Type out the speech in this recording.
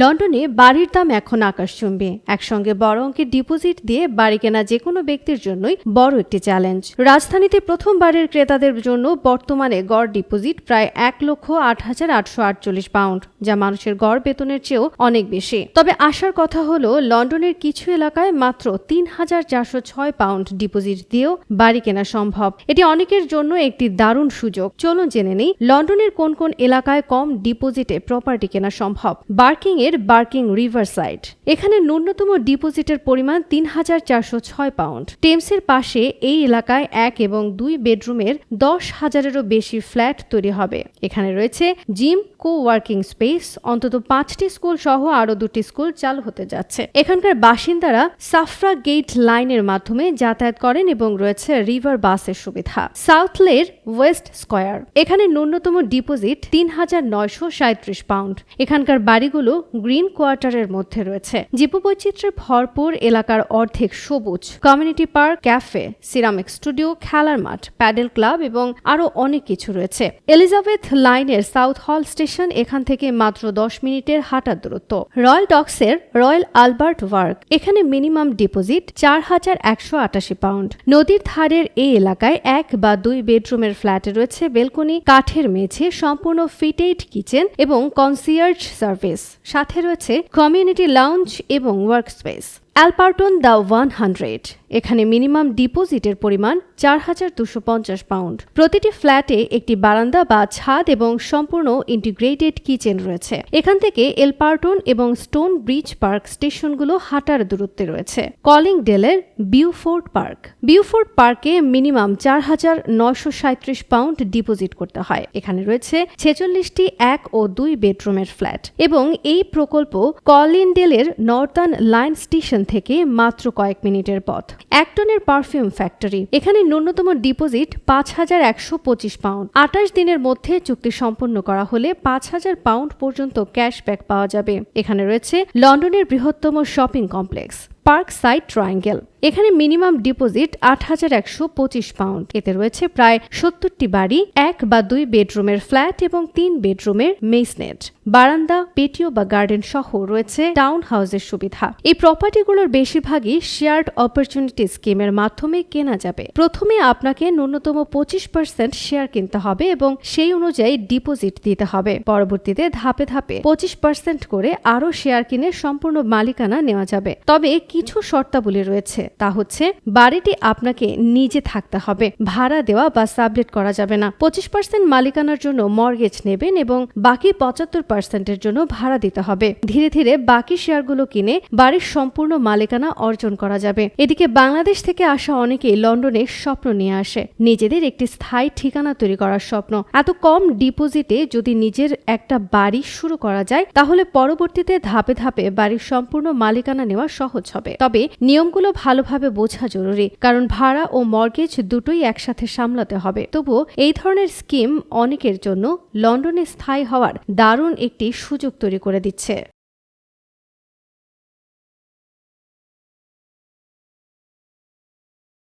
লন্ডনে বাড়ির দাম এখন আকাশচুম্বী। একসঙ্গে বড় অঙ্কের ডিপোজিট দিয়ে বাড়ি কেনা যে কোনো ব্যক্তির জন্যই বড় একটি চ্যালেঞ্জ। রাজধানীতে প্রথম বাড়ির ক্রেতাদের জন্য বর্তমানে গড় ডিপোজিট প্রায় এক লক্ষ আট হাজার আটশো আটচল্লিশ পাউন্ড, যা মানুষের গড় বেতনের চেয়েও অনেক বেশি। তবে আসার কথা হলো, লন্ডনের কিছু এলাকায় মাত্র তিন হাজার চারশো ছয় পাউন্ড ডিপোজিট দিয়েও বাড়ি কেনা সম্ভব। এটি অনেকের জন্য একটি দারুণ সুযোগ। চলুন জেনে নেই, লন্ডনের কোন কোন এলাকায় কম ডিপোজিটে প্রপার্টি কেনা সম্ভব। বার্কিং এর বার্কিং রিভার সাইড। এখানে ন্যূনতম ডিপোজিটের পরিমাণ তিন হাজার চারশো ছয় পাউন্ড। টেমসের পাশে এই এলাকায় এক এবং দুই বেডরুমের দশ হাজারেরও বেশি ফ্ল্যাট তৈরি হবে। এখানে রয়েছে জিম কো ওয়ার্কিং স্পেস, অন্তত পাঁচটি স্কুল সহ আরও দুটি স্কুল চালু হতে যাচ্ছে। এখানকার বাসিন্দারা সাফরা গেট লাইনের মাধ্যমে যাতায়াত করেন এবং রয়েছে রিভার বাসের সুবিধা। সাউথলের ওয়েস্ট স্কয়ার। এখানে ন্যূনতম ডিপোজিট তিন হাজার নয়শো সাঁত্রিশ পাউন্ড। এখানকার বাড়িগুলো গ্রিন কোয়ার্টারের মধ্যে রয়েছে। জীববৈচিত্র্যে ভরপুর এলাকার অর্ধেক সবুজ। Community park, cafe, ceramic studio, খেলার মাঠ, প্যাডেল ক্লাব এবং আরও অনেক কিছু রয়েছে। এলিজাবেথ লাইনের সাউথ হল স্টেশন এখান থেকে মাত্র দশ মিনিটের হাঁটার দূরত্ব। রয়্যাল ডকসের রয়্যাল আলবার্ট ওয়ার্ক, এখানে মিনিমাম ডিপোজিট চার হাজার একশো আটাশি পাউন্ড। নদীর ধারের এই এলাকায় এক বা দুই বেডরুমের ফ্ল্যাটে রয়েছে বেলকনি, কাঠের মেঝে, সম্পূর্ণ ফিটেড কিচেন এবং কনসিয়ার্জ সার্ভিস। সাথে রয়েছে কমিউনিটি লাউঞ্জ এবং workspace Alperton the one hundred এখানে মিনিমাম ডিপোজিটের পরিমাণ চার হাজার দুশো পঞ্চাশ পাউন্ড। প্রতিটি ফ্ল্যাটে একটি বারান্দা বা ছাদ এবং সম্পূর্ণ ইন্টিগ্রেটেড কিচেন রয়েছে। এখান থেকে এলপার্টন এবং স্টোন ব্রিজ পার্ক স্টেশনগুলো হাঁটার দূরত্বে রয়েছে। কলিং ডেলের বিউফোর্ড পার্ক। বিউফোর্ড পার্কে মিনিমাম চার হাজার নয়শো সাঁত্রিশ পাউন্ড ডিপোজিট করতে হয়। এখানে রয়েছে ছেচল্লিশটি এক ও দুই বেডরুমের ফ্ল্যাট এবং এই প্রকল্প কলিনডেলের নর্দার্ন লাইন স্টেশন থেকে মাত্র কয়েক মিনিটের পথ। অ্যাক্টনের পারফিউম ফ্যাক্টরি। এখানে ন্যূনতম ডিপোজিট পাঁচ হাজার একশো পঁচিশ পাউন্ড। আঠাশ দিনের মধ্যে চুক্তি সম্পন্ন করা হলে পাঁচ হাজার পাউন্ড পর্যন্ত ক্যাশব্যাক পাওয়া যাবে। এখানে রয়েছে লন্ডনের বৃহত্তম shopping complex. Park side Triangle এখানে মিনিমাম ডিপোজিট আট হাজার একশো পঁচিশ পাউন্ড এতে রয়েছে প্রায় সত্তরটি বাড়ি, এক বা দুই বেডরুমের ফ্ল্যাট এবং তিন বেডরুমের মেসনেট। বারান্দা পেটিও বা গার্ডেন সহ রয়েছে টাউন হাউসের সুবিধা। এই প্রপার্টিগুলোর বেশিরভাগই শেয়ার্ড অপরচুনিটি স্কিমের মাধ্যমে কেনা যাবে। প্রথমে আপনাকে ন্যূনতম পঁচিশ পার্সেন্ট শেয়ার কিনতে হবে এবং সেই অনুযায়ী ডিপোজিট দিতে হবে। পরবর্তীতে ধাপে ধাপে পঁচিশ পার্সেন্ট করে আরও শেয়ার কিনে সম্পূর্ণ মালিকানা নেওয়া যাবে। তবে কিছু শর্তাবলী রয়েছে। তা হচ্ছে, বাড়িটি আপনাকে নিজে থাকতে হবে। ভাড়া দেওয়া বা সাবলেট করা যাবে না। পঁচিশ পার্সেন্ট মালিকানার জন্য মর্গেজ নেবেন এবং বাকি পঁচাত্তর পার্সেন্টের জন্য ভাড়া দিতে হবে। ধীরে ধীরে বাকি শেয়ারগুলো কিনে বাড়ির সম্পূর্ণ মালিকানা অর্জন করা যাবে। এদিকে বাংলাদেশ থেকে আসা অনেকেই লন্ডনে স্বপ্ন নিয়ে আসে। নিজেদের একটি স্থায়ী ঠিকানা তৈরি করার স্বপ্ন। এত কম ডিপোজিটে যদি নিজের একটা বাড়ি শুরু করা যায়, তাহলে পরবর্তীতে ধাপে ধাপে বাড়ির সম্পূর্ণ মালিকানা নেওয়া সহজ হবে। তবে নিয়মগুলো ভালোভাবে বোঝা জরুরি, কারণ ভাড়া ও মর্গেজ দুটোই একসাথে সামলাতে হবে। তবুও এই ধরনের স্কিম অনেকের জন্য লন্ডনে স্থায়ী হওয়ার দারুণ একটি সুযোগ তৈরি করে দিচ্ছে।